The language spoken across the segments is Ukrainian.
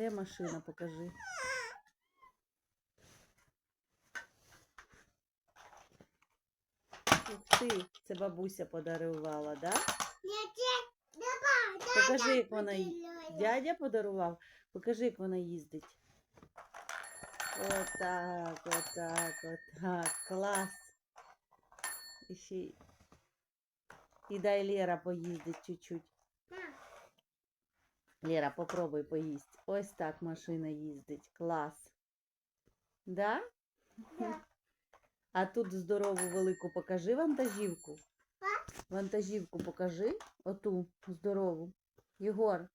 Де машина, покажи. Ух ти, це бабуся подарувала, да? Покажи, як вона Дядя подарував? Покажи, як вона їздить. Отак, отак, отак. Клас. І ще І дай Лера поїздить чуть-чуть. Лера, попробуй поїсть. Ось так машина їздить. Клас. Да? А тут здорову велику покажи вантажівку. Вантажівку покажи. Оту здорову. Єгор.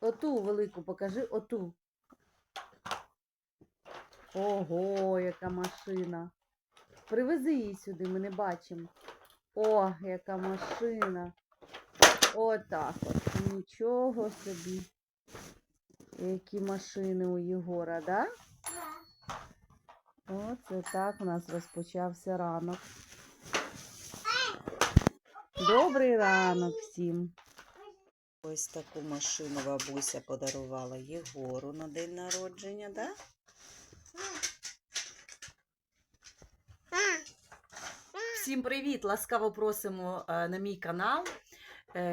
Оту велику покажи, оту. Ого, яка машина. Привези її сюди, ми не бачимо. О, яка машина. Отак от. Нічого собі. Які машини у Єгора, да? Оце так у нас розпочався ранок. Добрий ранок всім. Ось таку машину бабуся подарувала Єгору на день народження, да? Всім привіт! Ласкаво просимо е, на мій канал. Е,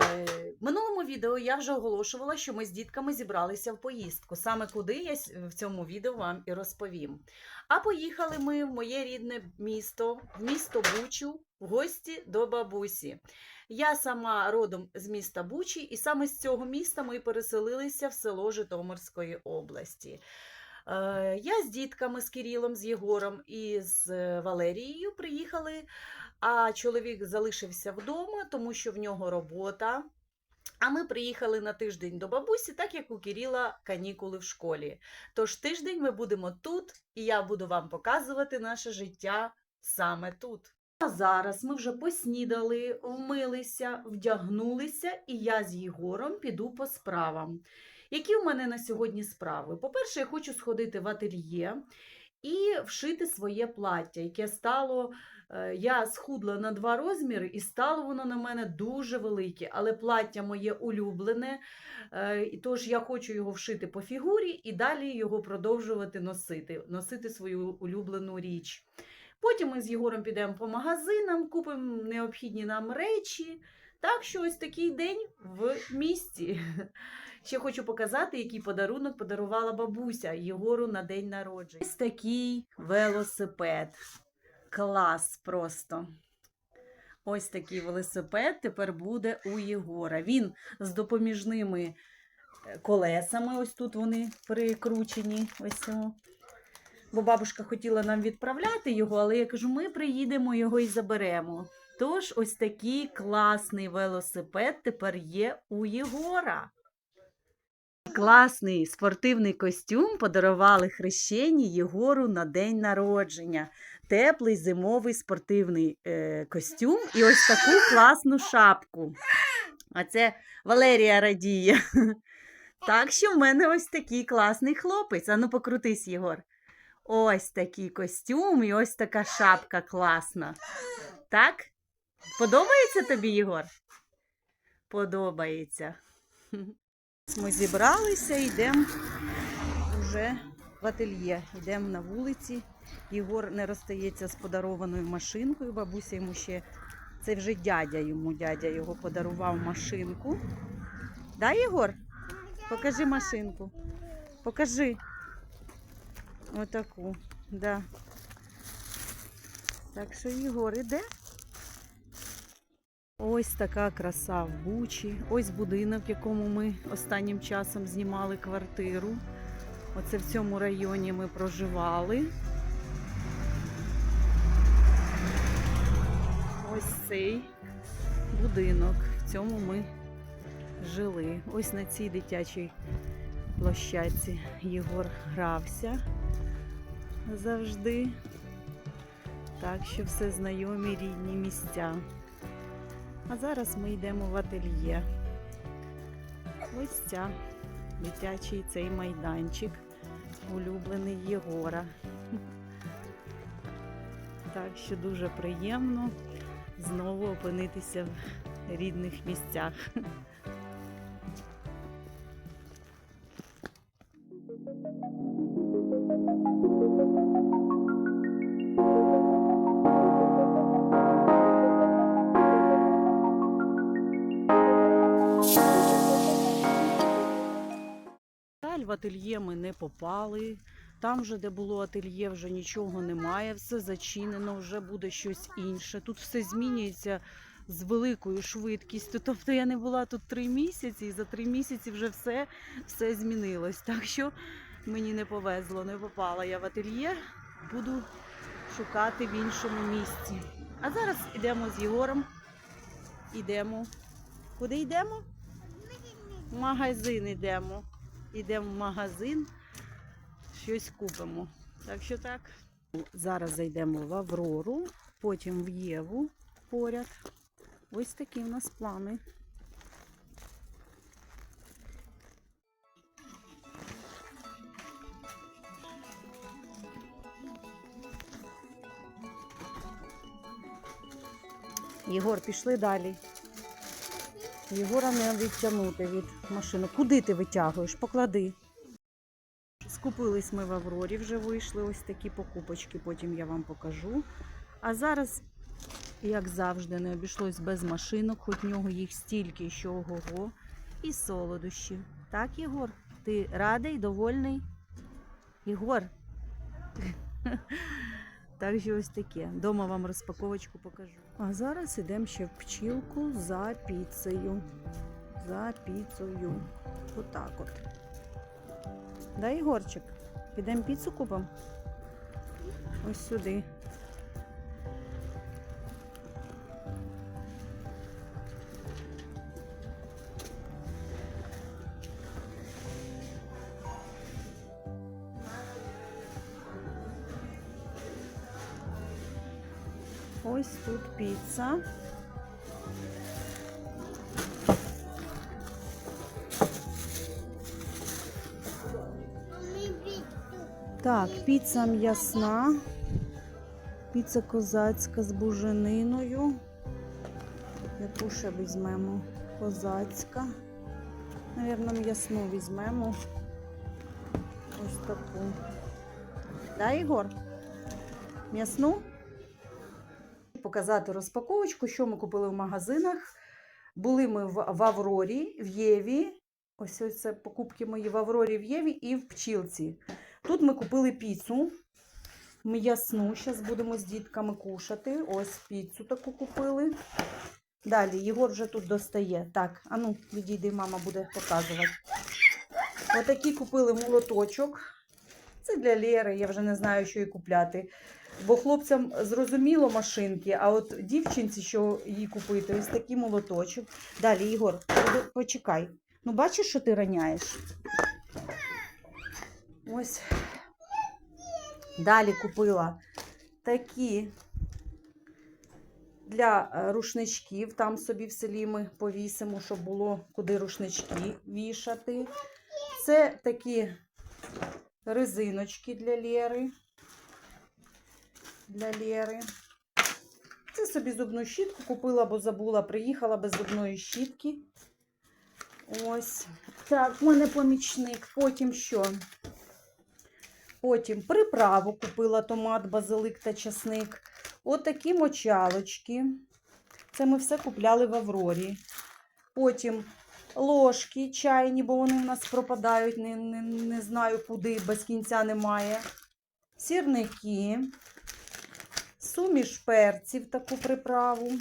В минулому відео я вже оголошувала, що ми з дітками зібралися в поїздку. Саме куди я в цьому відео вам і розповім. А поїхали ми в моє рідне місто, в місто Бучу, в гості до бабусі. Я сама родом з міста Бучі, і саме з цього міста ми переселилися в село Житомирської області. Е, Я з дітками, з Кирилом, з Єгором і з е, Валерією приїхали, а чоловік залишився вдома, тому що в нього робота. А ми приїхали на тиждень до бабусі, так як у Кирила канікули в школі. Тож тиждень ми будемо тут, і я буду вам показувати наше життя саме тут. А зараз ми вже поснідали, вмилися, вдягнулися, і я з Єгором піду по справам. Які в мене на сьогодні справи? По-перше, я хочу сходити в ательє і вшити своє плаття, яке стало. Е, Я схудла на два розміри, і стало воно на мене дуже велике. Але плаття моє улюблене, е, тож я хочу його вшити по фігурі і далі його продовжувати носити, носити свою улюблену річ. Потім ми з Єгором підемо по магазинам, купимо необхідні нам речі. Так що ось такий день в місті. Ще хочу показати, який подарунок подарувала бабуся Єгору на день народження. Ось такий велосипед. Клас просто. Ось такий велосипед тепер буде у Єгора. Він з допоміжними е, колесами. Ось тут вони прикручені. Ось о. Бо бабушка хотіла нам відправляти його, але я кажу, ми приїдемо його і заберемо. Тож ось такий класний велосипед тепер є у Єгора. Класний спортивний костюм подарували хрещені Єгору на день народження. Теплий зимовий спортивний е, костюм і ось таку класну шапку. А це Валерія радіє. Так що в мене ось такий класний хлопець. Ану, покрутись, Єгор. Ось такий костюм і ось така шапка класна. Так? Подобається тобі, Єгор? Подобається. Ми зібралися, йдемо вже в ательє. Йдемо на вулиці. Єгор не розстається з подарованою машинкою. Бабуся йому ще. Це вже дядя йому. Дядя його подарував машинку. Да, Єгор? Покажи машинку. Покажи. Отаку. Да. Так що Єгор іде. Ось така краса в Бучі. Ось будинок, в якому ми останнім часом знімали квартиру. Оце в цьому районі ми проживали. Ось цей будинок. В цьому ми жили. Ось на цій дитячій площадці Єгор грався завжди. Так що все знайомі рідні місця. А зараз ми йдемо в ательє. Ось ця дитячий цей майданчик, улюблений Єгора. Так що дуже приємно знову опинитися в рідних місцях. Ательє ми не попали. Там вже, де було ательє, вже нічого немає, все зачинено, вже буде щось інше. Тут все змінюється з великою швидкістю. Тобто я не була тут три місяці, і за три місяці вже все, все змінилось. Так що мені не повезло, не попала я в ательє. Буду шукати в іншому місці. А зараз йдемо з Єгором. Йдемо. Куди йдемо? В магазин йдемо. Йдемо в магазин, щось купимо. Так що так. Зараз зайдемо в Аврору, потім в Єву поряд. Ось такі в нас плани. Єгор, пішли далі. Єгора не відтягнути від машини. Куди ти витягуєш? Поклади. Скупились ми в Аврорі, вже вийшли ось такі покупочки, потім я вам покажу. А зараз, як завжди, не обійшлось без машинок, хоч в нього їх стільки, що ого-го, і солодощі. Так, Єгор? Ти радий, довольний? Єгор? Так що ось таке. Дома вам розпаковочку покажу. А зараз йдемо ще в пчілку за піцею. За піцею. Отак от. Да, Ігорчик? Підемо піцу купимо? Ось сюди. Ось тут піца. Так, піца м'ясна, піца козацька з бужениною. Яку ще візьмемо? Козацька. Навірно, м'ясну візьмемо. Ось таку. Да, Ігор? М'ясну? Показати розпаковочку, що ми купили в магазинах. Були ми в, Аврорі, в Єві. Ось ось це покупки мої в Аврорі, в Єві і в Пчілці. Тут ми купили піцу. М'ясну. Зараз будемо з дітками кушати. Ось піцу таку купили. Далі Єгор вже тут достає. Так, а ну, відійди, мама буде показувати. Отакий купили молоточок. Це для Лєри, я вже не знаю, що їй купляти. Бо хлопцям зрозуміло машинки, а от дівчинці, що їй купити, ось такий молоточок. Далі, Ігор, почекай. Ну, бачиш, що ти раняєш? Ось. Далі купила такі для е, рушничків. Там собі в селі ми повісимо, щоб було куди рушнички вішати. Це такі резиночки для Лєри. Для Лєри. Це собі зубну щітку купила, бо забула, приїхала без зубної щітки. Ось. Так, в мене помічник. Потім що? Потім приправу купила томат, базилик та часник. Отакі мочалочки. Це ми все купляли в Аврорі. Потім ложки чайні, бо вони в нас пропадають, не, не, не знаю куди, без кінця немає. Сірники, суміш перців, таку приправу.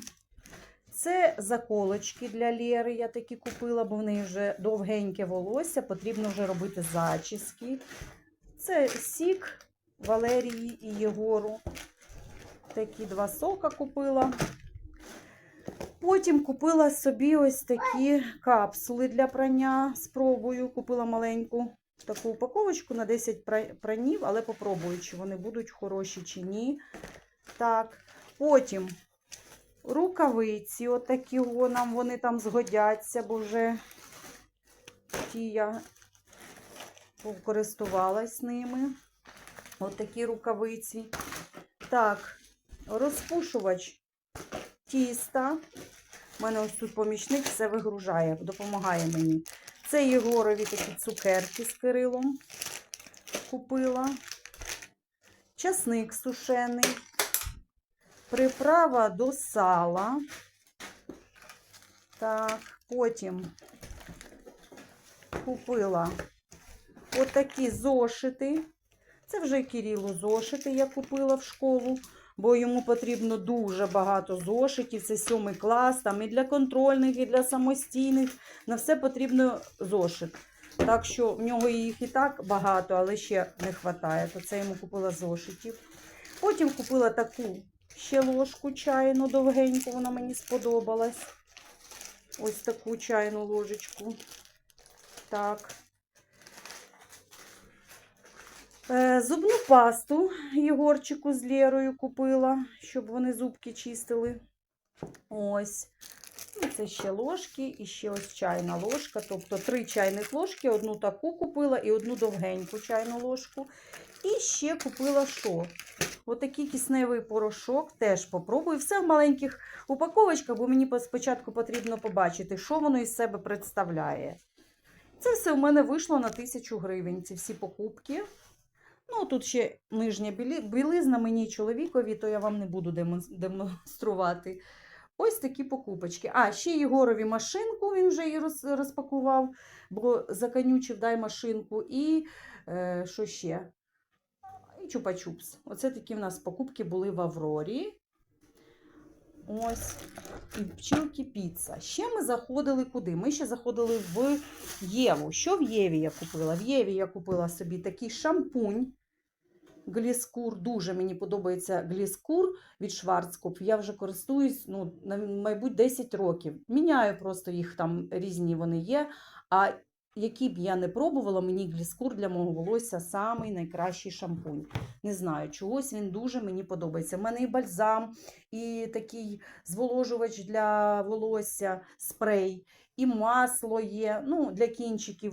Це заколочки для Лєри, я такі купила, бо в неї вже довгеньке волосся, потрібно вже робити зачіски. Це сік Валерії і Єгору. Такі два сока купила. Потім купила собі ось такі капсули для прання. Спробую. Купила маленьку таку упаковочку на 10 пранів, але попробую, чи вони будуть хороші чи ні. Так. Потім рукавиці, отакі нам вони там згодяться, бо вже ті я користувалась ними. Отакі рукавиці. Так, розпушувач тіста. У мене ось тут помічник все вигружає, допомагає мені. Це Єгорові такі цукерки з Кирилом купила. Часник сушений. Приправа до сала. Так, потім купила отакі зошити. Це вже Кирилу зошити я купила в школу, бо йому потрібно дуже багато зошитів. Це сьомий клас, там і для контрольних, і для самостійних. На все потрібно зошит. Так що в нього їх і так багато, але ще не вистачає. То це йому купила зошитів. Потім купила таку ще ложку чайну довгеньку, вона мені сподобалась. Ось таку чайну ложечку. Так. Е, Зубну пасту Єгорчику з Лєрою купила, щоб вони зубки чистили. Ось. І це ще ложки, і ще ось чайна ложка. Тобто три чайних ложки, одну таку купила і одну довгеньку чайну ложку. І ще купила що? Отакий кисневий порошок теж попробую. Все в маленьких упаковочках, бо мені спочатку потрібно побачити, що воно із себе представляє. Це все в мене вийшло на 1000 гривень. Ці всі покупки. Ну, тут ще нижня білизна мені чоловікові, то я вам не буду демонструвати. Ось такі покупочки. А, ще Єгорові машинку, він вже її розпакував, бо законючив дай машинку. І е, що ще? І чупа-чупс. Оце такі в нас покупки були в Аврорі. Ось. І пчілки піца. Ще ми заходили куди? Ми ще заходили в Єву. Що в Єві я купила? В Єві я купила собі такий шампунь. Гліскур. Дуже мені подобається гліскур від Шварцкоп. Я вже користуюсь, ну, мабуть, 10 років. Міняю просто їх там різні вони є. А які б я не пробувала, мені гліскур для мого волосся самий найкращий шампунь. Не знаю, чогось він дуже мені подобається. У мене і бальзам, і такий зволожувач для волосся, спрей, і масло є. Ну, для кінчиків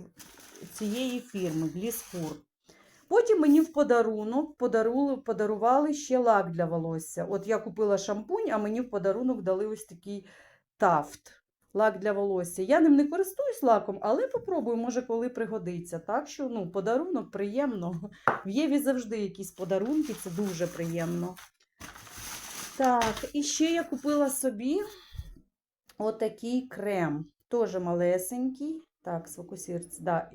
цієї фірми Гліскур. Потім мені в подарунок подарували, ще лак для волосся. От я купила шампунь, а мені в подарунок дали ось такий тафт. Лак для волосся. Я ним не користуюсь лаком, але попробую, може, коли пригодиться. Так що ну, подарунок приємно. В Єві завжди якісь подарунки, це дуже приємно. Так, і ще я купила собі отакий крем. Теж малесенький. Так, сфокусується. Да.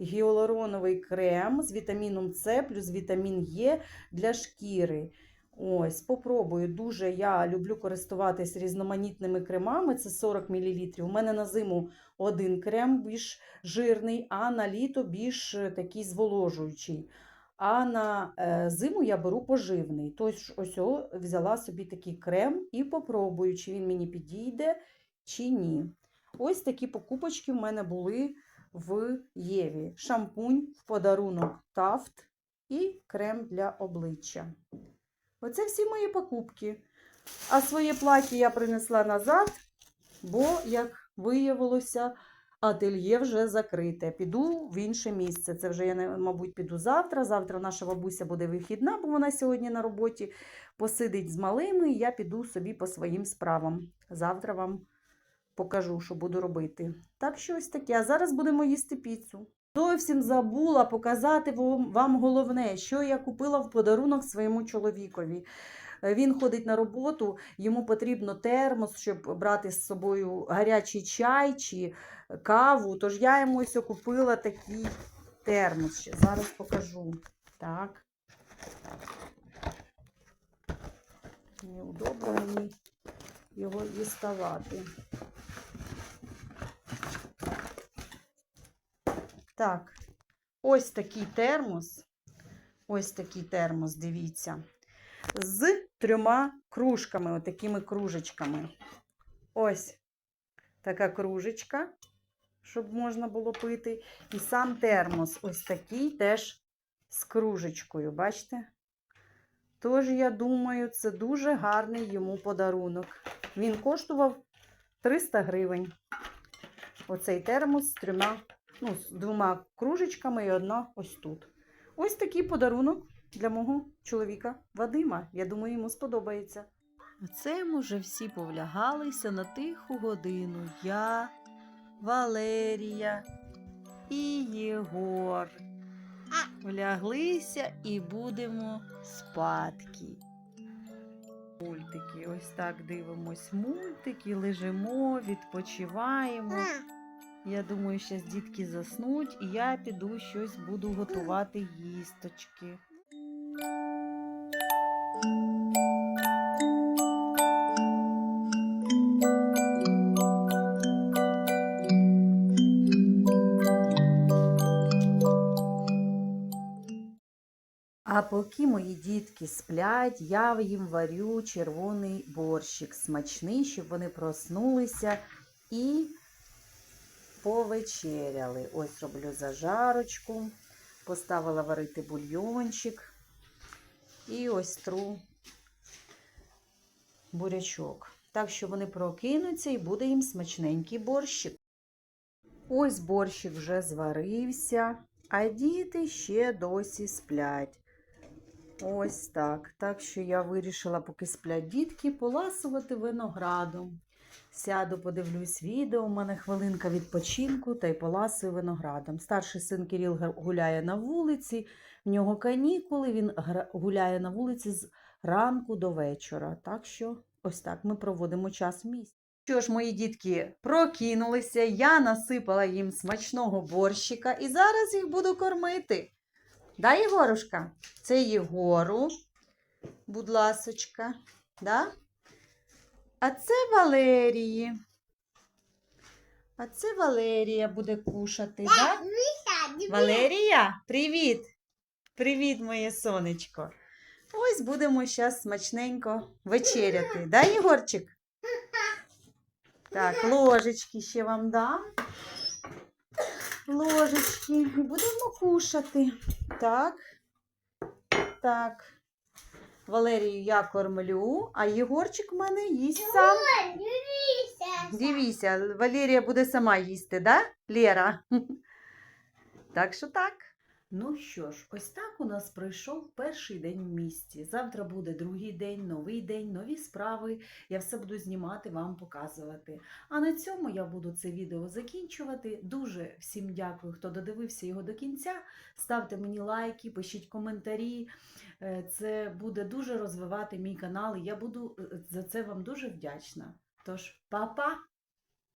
Гіалуроновий крем з вітаміном С плюс вітамін Е для шкіри. Ось, попробую. Дуже я люблю користуватись різноманітними кремами. Це 40 мл. У мене на зиму один крем більш жирний, а на літо більш такий зволожуючий. А на е, зиму я беру поживний. Тож ось взяла собі такий крем і попробую, чи він мені підійде, чи ні. Ось такі покупочки в мене були в Єві. Шампунь в подарунок Тафт і крем для обличчя. Оце всі мої покупки. А своє плаття я принесла назад, бо, як виявилося, ательє вже закрите. Піду в інше місце. Це вже я, мабуть, піду завтра. Завтра наша бабуся буде вихідна, бо вона сьогодні на роботі посидить з малими, і я піду собі по своїм справам. Завтра вам покажу, що буду робити. Так що ось таке. А зараз будемо їсти піцу. Зовсім забула показати вам головне, що я купила в подарунок своєму чоловікові. Е, Він ходить на роботу, йому потрібно термос, щоб брати з собою гарячий чай чи каву. Тож я йому ось купила такий термос. ще. Зараз покажу. Так. Неудобно мені його діставати. Так, ось такий термос. Ось такий термос, дивіться. З трьома кружками, отакими кружечками. Ось така кружечка, щоб можна було пити. І сам термос ось такий теж з кружечкою, бачите? Тож, я думаю, це дуже гарний йому подарунок. Він коштував 300 гривень. Оцей термос з трьома ну, з двома кружечками і одна ось тут. Ось такий подарунок для мого чоловіка Вадима. Я думаю, йому сподобається. Ми вже всі повлягалися на тиху годину. Я, Валерія і Єгор. Вляглися і будемо спадки. Мультики. Ось так дивимось мультики, лежимо, відпочиваємо. Я думаю, зараз дітки заснуть, і я піду щось буду готувати їсточки. А поки мої дітки сплять, я їм варю червоний борщик смачний, щоб вони проснулися і повечеряли. Ось роблю зажарочку, поставила варити бульйончик і ось тру бурячок. Так що вони прокинуться і буде їм смачненький борщик. Ось борщик вже зварився, а діти ще досі сплять. Ось так. Так що я вирішила, поки сплять дітки, поласувати виноградом. Сяду, подивлюсь відео, у мене хвилинка відпочинку та й поласую виноградом. Старший син Кирил гуляє на вулиці, в нього канікули, він гуляє на вулиці з ранку до вечора. Так що ось так ми проводимо час в місті. Що ж, мої дітки прокинулися, я насипала їм смачного борщика і зараз їх буду кормити. Да, Єгорушка? Це Єгору, будь ласочка, да? А це Валерії. А це Валерія буде кушати, да? Валерія, привіт! Привіт, моє сонечко. Ось будемо зараз смачненько вечеряти. Да, Єгорчик? Так, ложечки ще вам дам. Ложечки. І будемо кушати. Так. Так. Валерію я кормлю, а Єгорчик в мене їсть сам. Дивіся! Дивіся, Валерія буде сама їсти, да, Лера? Так що так. Ну що ж, ось так у нас пройшов перший день в місті. Завтра буде другий день, новий день, нові справи. Я все буду знімати, вам показувати. А на цьому я буду це відео закінчувати. Дуже всім дякую, хто додивився його до кінця. Ставте мені лайки, пишіть коментарі. Е, Це буде дуже розвивати мій канал, і я буду е, за це вам дуже вдячна. Тож, па-па!